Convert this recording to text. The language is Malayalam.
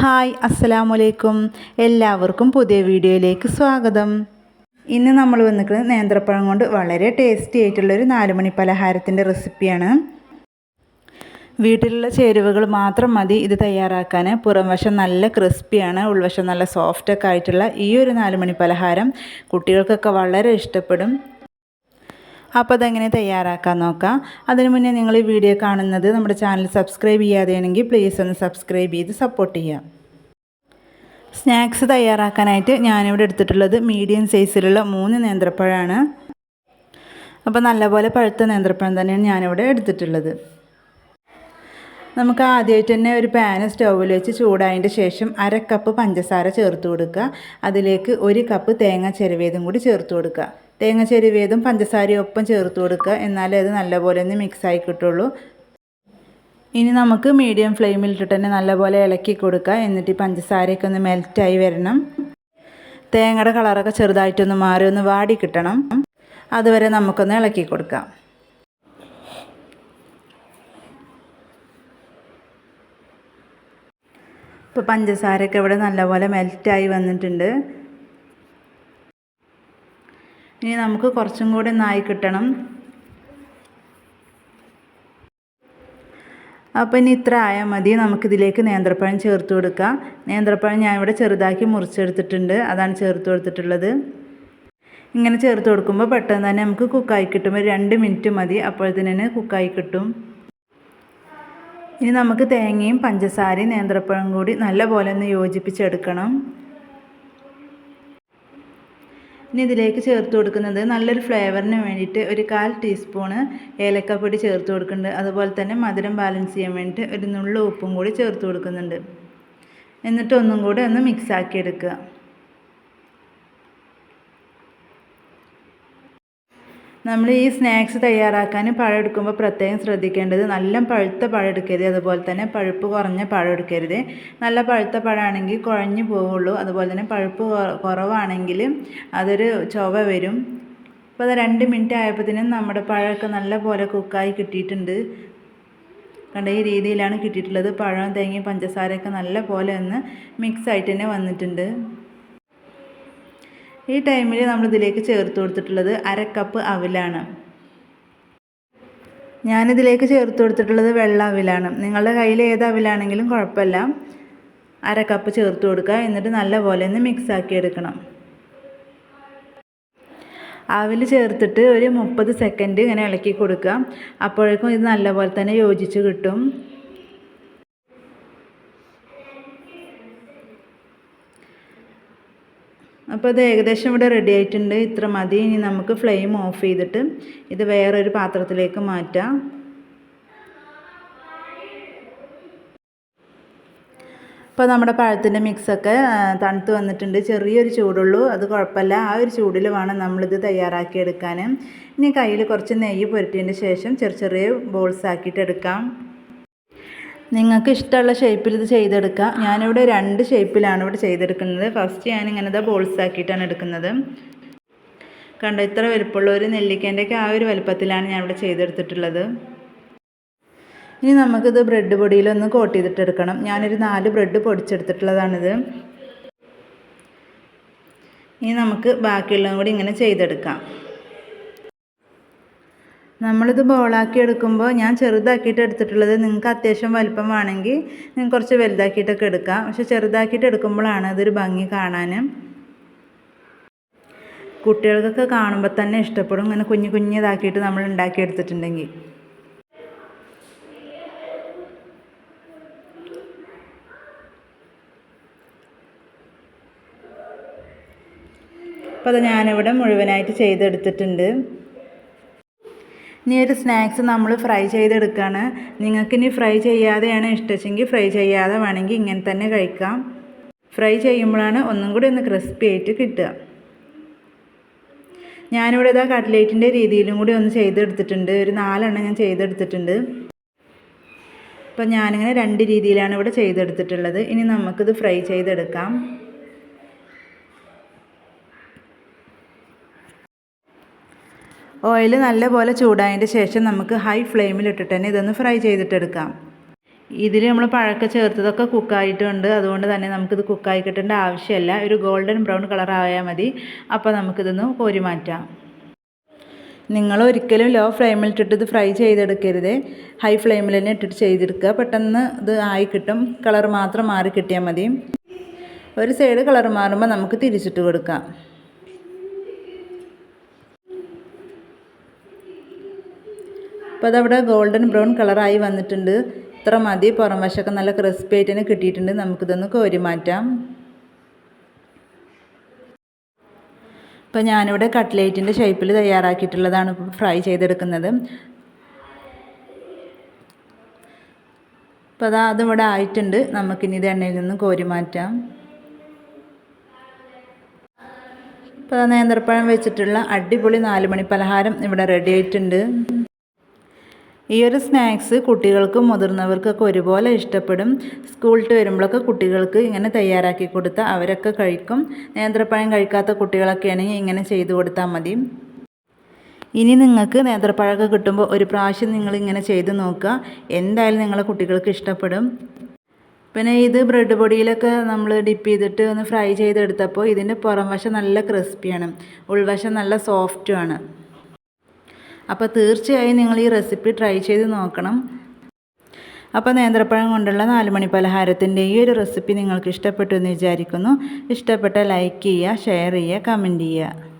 ഹായ് അസ്സലാമു അലൈക്കും എല്ലാവർക്കും പുതിയ വീഡിയോയിലേക്ക് സ്വാഗതം. ഇന്ന് നമ്മൾ വന്നിരിക്കുന്നത് നേന്ത്രപ്പഴം കൊണ്ട് വളരെ ടേസ്റ്റി ആയിട്ടുള്ളൊരു നാലുമണി പലഹാരത്തിന്റെ റെസിപ്പിയാണ് വീട്ടിലുള്ള ചേരുവകൾ മാത്രം മതി ഇത് തയ്യാറാക്കാൻ. പുറം വശം നല്ല ക്രിസ്പിയാണ് ഉൾവശം നല്ല സോഫ്റ്റൊക്കെ ആയിട്ടുള്ള ഈ ഒരു നാലുമണി പലഹാരം കുട്ടികൾക്കൊക്കെ വളരെ ഇഷ്ടപ്പെടും. അപ്പോൾ അതെങ്ങനെ തയ്യാറാക്കാൻ നോക്കാം. അതിനു മുന്നേ നിങ്ങൾ ഈ വീഡിയോ കാണുന്നത് നമ്മുടെ ചാനൽ സബ്സ്ക്രൈബ് ചെയ്യാതെയാണെങ്കിൽ പ്ലീസ് ഒന്ന് സബ്സ്ക്രൈബ് ചെയ്ത് സപ്പോർട്ട് ചെയ്യാം. സ്നാക്സ് തയ്യാറാക്കാനായിട്ട് ഞാനിവിടെ എടുത്തിട്ടുള്ളത് മീഡിയം സൈസിലുള്ള മൂന്ന് നേന്ത്രപ്പഴമാണ് അപ്പോൾ നല്ലപോലെ പഴുത്ത നേന്ത്രപ്പഴം തന്നെയാണ് ഞാനിവിടെ എടുത്തിട്ടുള്ളത്. നമുക്ക് ആദ്യമായിട്ട് തന്നെ ഒരു പാന് സ്റ്റൗവിൽ വെച്ച് ചൂടായതിന്റെ ശേഷം അര കപ്പ് പഞ്ചസാര ചേർത്ത് കൊടുക്കുക. അതിലേക്ക് ഒരു കപ്പ് തേങ്ങ ചെരുവേതും കൂടി ചേർത്ത് കൊടുക്കുക. തേങ്ങ ചെരുവേതും പഞ്ചസാരയും ഒപ്പം ചേർത്ത് കൊടുക്കുക. എന്നാലേ അത് നല്ലപോലെ ഒന്ന് മിക്സായി കിട്ടുള്ളൂ. ഇനി നമുക്ക് മീഡിയം ഫ്ലെയിമിൽ ഇട്ടിട്ട് തന്നെ നല്ലപോലെ ഇളക്കി കൊടുക്കുക. എന്നിട്ട് ഈ പഞ്ചസാരയൊക്കെ ഒന്ന് മെൽറ്റായി വരണം. തേങ്ങയുടെ കളറൊക്കെ ചെറുതായിട്ടൊന്ന് മാറി ഒന്ന് വാടി കിട്ടണം. അതുവരെ നമുക്കൊന്ന് ഇളക്കി കൊടുക്കാം. ഇപ്പോൾ പഞ്ചസാരയൊക്കെ ഇവിടെ നല്ലപോലെ മെൽറ്റായി വന്നിട്ടുണ്ട്. ഇനി നമുക്ക് കുറച്ചും കൂടി നായി കിട്ടണം. അപ്പോൾ ഇനി ഇത്ര ആയാൽ മതി. നമുക്കിതിലേക്ക് നേന്ത്രപ്പഴം ചേർത്ത് കൊടുക്കാം. നേന്ത്രപ്പഴം ഞാൻ ഇവിടെ ചെറുതാക്കി മുറിച്ചെടുത്തിട്ടുണ്ട്. അതാണ് ചേർത്ത് കൊടുത്തിട്ടുള്ളത്. ഇങ്ങനെ ചേർത്ത് കൊടുക്കുമ്പോൾ പെട്ടെന്ന് തന്നെ നമുക്ക് കുക്കായി കിട്ടും. ഒരു രണ്ട് മിനിറ്റ് മതി. അപ്പോഴത്തേന് കുക്കായി കിട്ടും. ഇനി നമുക്ക് തേങ്ങയും പഞ്ചസാരയും നേന്ത്രപ്പഴം കൂടി നല്ലപോലെ ഒന്ന് യോജിപ്പിച്ചെടുക്കണം. ഇനി ഇതിലേക്ക് ചേർത്ത് കൊടുക്കുന്നത് നല്ലൊരു ഫ്ലേവറിന് വേണ്ടിയിട്ട് ഒരു കാൽ ടീസ്പൂണ് ഏലക്കപ്പൊടി ചേർത്ത് കൊടുക്കുന്നുണ്ട്. അതുപോലെ തന്നെ മധുരം ബാലൻസ് ചെയ്യാൻ വേണ്ടിയിട്ട് ഒരു നുള്ളു ഉപ്പും കൂടി ചേർത്ത് കൊടുക്കുന്നുണ്ട്. എന്നിട്ട് ഒന്നും കൂടി ഒന്ന് മിക്സ് ആക്കി എടുക്കുക. നമ്മൾ ഈ സ്നാക്സ് തയ്യാറാക്കാൻ പഴം എടുക്കുമ്പോൾ പ്രത്യേകം ശ്രദ്ധിക്കേണ്ടത് നല്ല പഴുത്ത പഴം എടുക്കരുത് അതുപോലെ തന്നെ പഴുപ്പ് കുറഞ്ഞ പഴം എടുക്കരുത് നല്ല പഴുത്ത പഴമാണെങ്കിൽ കുഴഞ്ഞു പോവുള്ളൂ. അതുപോലെ തന്നെ പഴുപ്പ് കുറവാണെങ്കിൽ അതൊരു ചൊവ വരും. അപ്പോൾ അത് രണ്ട് മിനിറ്റ് ആയപ്പോഴത്തേനും നമ്മുടെ പഴമൊക്കെ നല്ല പോലെ കുക്കായി കിട്ടിയിട്ടുണ്ട്. കണ്ട? ഈ രീതിയിലാണ് കിട്ടിയിട്ടുള്ളത്. പഴം തേങ്ങയും പഞ്ചസാരയൊക്കെ നല്ല പോലെ ഒന്ന് മിക്സ് ആയിട്ട് തന്നെ വന്നിട്ടുണ്ട്. ഈ ടൈമിൽ നമ്മൾ ഇതിലേക്ക് ചേർത്ത് കൊടുത്തിട്ടുള്ളത് അര കപ്പ് അവിലാണ്. ഞാനിതിലേക്ക് ചേർത്ത് കൊടുത്തിട്ടുള്ളത് വെള്ള അവിലാണ്. നിങ്ങളുടെ കയ്യിൽ ഏത് അവിലാണെങ്കിലും കുഴപ്പമില്ല. അര കപ്പ് ചേർത്ത് കൊടുക്കുക. എന്നിട്ട് നല്ലപോലെ ഒന്ന് മിക്സാക്കി എടുക്കണം. അവിൽ ചേർത്തിട്ട് ഒരു മുപ്പത് സെക്കൻഡ് ഇങ്ങനെ ഇളക്കി കൊടുക്കുക. അപ്പോഴേക്കും ഇത് നല്ലപോലെ തന്നെ യോജിച്ച് കിട്ടും. അപ്പോൾ ഇത് ഏകദേശം ഇവിടെ റെഡി ആയിട്ടുണ്ട്. ഇത്ര മതി. ഇനി നമുക്ക് ഫ്ലെയിം ഓഫ് ചെയ്തിട്ട് ഇത് വേറൊരു പാത്രത്തിലേക്ക് മാറ്റാം. ഇപ്പോൾ നമ്മുടെ പഴത്തിന്റെ മിക്സൊക്കെ തണുത്ത് വന്നിട്ടുണ്ട്. ചെറിയൊരു ചൂടുള്ളൂ. അത് കുഴപ്പമില്ല. ആ ഒരു ചൂടിൽ വേണം നമ്മളിത് തയ്യാറാക്കിയെടുക്കാൻ ഇനി കയ്യിൽ കുറച്ച് നെയ്യ് പുരട്ടിയതിന് ശേഷം ചെറിയ ചെറിയ ബോൾസ് ആക്കിയിട്ട് എടുക്കാം. നിങ്ങൾക്ക് ഇഷ്ടമുള്ള ഷേപ്പിൽ ഇത് ചെയ്തെടുക്കാം. ഞാനിവിടെ രണ്ട് ഷേപ്പിലാണ് ഇവിടെ ചെയ്തെടുക്കുന്നത്. ഫസ്റ്റ് ഞാനിങ്ങനെ ബോൾസ് ആക്കിയിട്ടാണ് എടുക്കുന്നത്. കണ്ടോ ഇത്ര വലുപ്പമുള്ള ഒരു നെല്ലിക്കേന്റെയൊക്കെ ആ ഒരു വലുപ്പത്തിലാണ് ഞാൻ ഇവിടെ ചെയ്തെടുത്തിട്ടുള്ളത്. ഇനി നമുക്കിത് ബ്രെഡ് പൊടിയിലൊന്ന് കോട്ട് ചെയ്തിട്ടെടുക്കണം. ഞാനൊരു നാല് ബ്രെഡ് പൊടിച്ചെടുത്തിട്ടുള്ളതാണിത്. ഇനി നമുക്ക് ബാക്കിയുള്ളതും കൂടി ഇങ്ങനെ ചെയ്തെടുക്കാം. നമ്മളിത് ബോളാക്കി എടുക്കുമ്പോൾ ഞാൻ ചെറുതാക്കിയിട്ട് എടുത്തിട്ടുള്ളത് നിങ്ങൾക്ക് അത്യാവശ്യം വലിപ്പം വേണമെങ്കിൽ നിങ്ങൾക്ക് കുറച്ച് വലുതാക്കിയിട്ടൊക്കെ എടുക്കാം. പക്ഷെ ചെറുതാക്കിയിട്ട് എടുക്കുമ്പോഴാണ് അതൊരു ഭംഗി കാണാൻ. കുട്ടികൾക്കൊക്കെ കാണുമ്പോൾ തന്നെ ഇഷ്ടപ്പെടും. ഇങ്ങനെ കുഞ്ഞു കുഞ്ഞിതാക്കിയിട്ട് നമ്മൾ ഉണ്ടാക്കിയെടുത്തിട്ടുണ്ടെങ്കിൽ അപ്പോൾ അത് ഞാനിവിടെ മുഴുവനായിട്ട് ചെയ്തെടുത്തിട്ടുണ്ട്. ഇനി ഒരു സ്നാക്സ് നമ്മൾ ഫ്രൈ ചെയ്തെടുക്കുകയാണ് നിങ്ങൾക്കിനി ഫ്രൈ ചെയ്യാതെയാണ് ഇഷ്ടച്ചെങ്കിൽ ഫ്രൈ ചെയ്യാതെ വേണമെങ്കിൽ ഇങ്ങനെ തന്നെ കഴിക്കാം. ഫ്രൈ ചെയ്യുമ്പോഴാണ് ഒന്നും കൂടി ഒന്ന് ക്രിസ്പി ആയിട്ട് കിട്ടുക. ഞാനിവിടെ ഇതാ കട്ട്ലേറ്റിന്റെ രീതിയിലും കൂടി ഒന്ന് ചെയ്തെടുത്തിട്ടുണ്ട്. ഒരു നാലെണ്ണം ഞാൻ ചെയ്തെടുത്തിട്ടുണ്ട്. അപ്പം ഞാനിങ്ങനെ രണ്ട് രീതിയിലാണ് ഇവിടെ ചെയ്തെടുത്തിട്ടുള്ളത്. ഇനി നമുക്കിത് ഫ്രൈ ചെയ്തെടുക്കാം. ഓയിൽ നല്ലപോലെ ചൂടായതിന്റെ ശേഷം നമുക്ക് ഹൈ ഫ്ലെയിമിൽ ഇട്ടിട്ട് തന്നെ ഇതൊന്ന് ഫ്രൈ ചെയ്തിട്ടെടുക്കാം. ഇതിൽ നമ്മൾ പഴക്ക ചേർത്തതൊക്കെ കുക്കായിട്ടുണ്ട് അതുകൊണ്ട് തന്നെ നമുക്കിത് കുക്കായി കിട്ടേണ്ട ആവശ്യമല്ല. ഒരു ഗോൾഡൻ ബ്രൗൺ കളർ ആയാൽ മതി. അപ്പോൾ നമുക്കിതൊന്ന് കോരി മാറ്റാം. നിങ്ങൾ ഒരിക്കലും ലോ ഫ്ലെയിമിൽ ഇട്ടിട്ട് ഇത് ഫ്രൈ ചെയ്തെടുക്കരുത്. ഹൈ ഫ്ലെയിമിൽ തന്നെ ഇട്ടിട്ട് ചെയ്തെടുക്കുക. പെട്ടെന്ന് ഇത് ആയി കിട്ടും. കളർ മാത്രം മാറി കിട്ടിയാൽ മതി. ഒരു സൈഡ് കളർ മാറുമ്പോൾ നമുക്ക് തിരിച്ചിട്ട് കൊടുക്കാം. അപ്പോൾ അതവിടെ ഗോൾഡൻ ബ്രൗൺ കളറായി വന്നിട്ടുണ്ട്. ഇത്ര മതി പുറം വശമൊക്കെ നല്ല ക്രിസ്പി ആയിട്ട് തന്നെ കിട്ടിയിട്ടുണ്ട്. നമുക്കിതൊന്ന് കോരി മാറ്റാം. ഇപ്പോൾ ഞാനിവിടെ കട്ട്ലേറ്റിന്റെ ഷേപ്പിൽ തയ്യാറാക്കിയിട്ടുള്ളതാണ് ഇപ്പോൾ ഫ്രൈ ചെയ്തെടുക്കുന്നത്. അപ്പോൾ അതാ അതിവിടെ ആയിട്ടുണ്ട്. നമുക്കിനി ഇത് എണ്ണയിൽ നിന്ന് കോരി മാറ്റാം. ഇപ്പോൾ നേന്ത്രപ്പഴം വെച്ചിട്ടുള്ള അടിപൊളി നാലുമണി പലഹാരം ഇവിടെ റെഡി ആയിട്ടുണ്ട്. ഈ ഒരു സ്നാക്സ് കുട്ടികൾക്കും മുതിർന്നവർക്കൊക്കെ ഒരുപോലെ ഇഷ്ടപ്പെടും. സ്കൂളിട്ട് വരുമ്പോഴൊക്കെ കുട്ടികൾക്ക് ഇങ്ങനെ തയ്യാറാക്കി കൊടുത്താൽ അവരൊക്കെ കഴിക്കും. നേന്ത്രപ്പഴം കഴിക്കാത്ത കുട്ടികളൊക്കെ ആണെങ്കിൽ ഇങ്ങനെ ചെയ്തു കൊടുത്താൽ മതി. ഇനി നിങ്ങൾക്ക് നേന്ത്രപ്പഴമൊക്കെ കിട്ടുമ്പോൾ ഒരു പ്രാവശ്യം നിങ്ങൾ ഇങ്ങനെ ചെയ്ത് നോക്കുക. എന്തായാലും നിങ്ങളെ കുട്ടികൾക്ക് ഇഷ്ടപ്പെടും. പിന്നെ ഇത് ബ്രെഡ് പൊടിയിലൊക്കെ നമ്മൾ ഡിപ്പ് ചെയ്തിട്ട് ഒന്ന് ഫ്രൈ ചെയ്തെടുത്തപ്പോൾ ഇതിന്റെ പുറം വശം നല്ല ക്രിസ്പിയാണ്. ഉൾവശം നല്ല സോഫ്റ്റുമാണ്. അപ്പോൾ തീർച്ചയായും നിങ്ങൾ ഈ റെസിപ്പി ട്രൈ ചെയ്ത് നോക്കണം. അപ്പോൾ നേന്ത്രപ്പഴം കൊണ്ടുള്ള നാലുമണി പലഹാരത്തിന്റെ ഈ ഒരു റെസിപ്പി നിങ്ങൾക്ക് ഇഷ്ടപ്പെട്ടു എന്ന് വിചാരിക്കുന്നു. ഇഷ്ടപ്പെട്ട ലൈക്ക് ചെയ്യുക ഷെയർ ചെയ്യുക കമന്റ് ചെയ്യുക.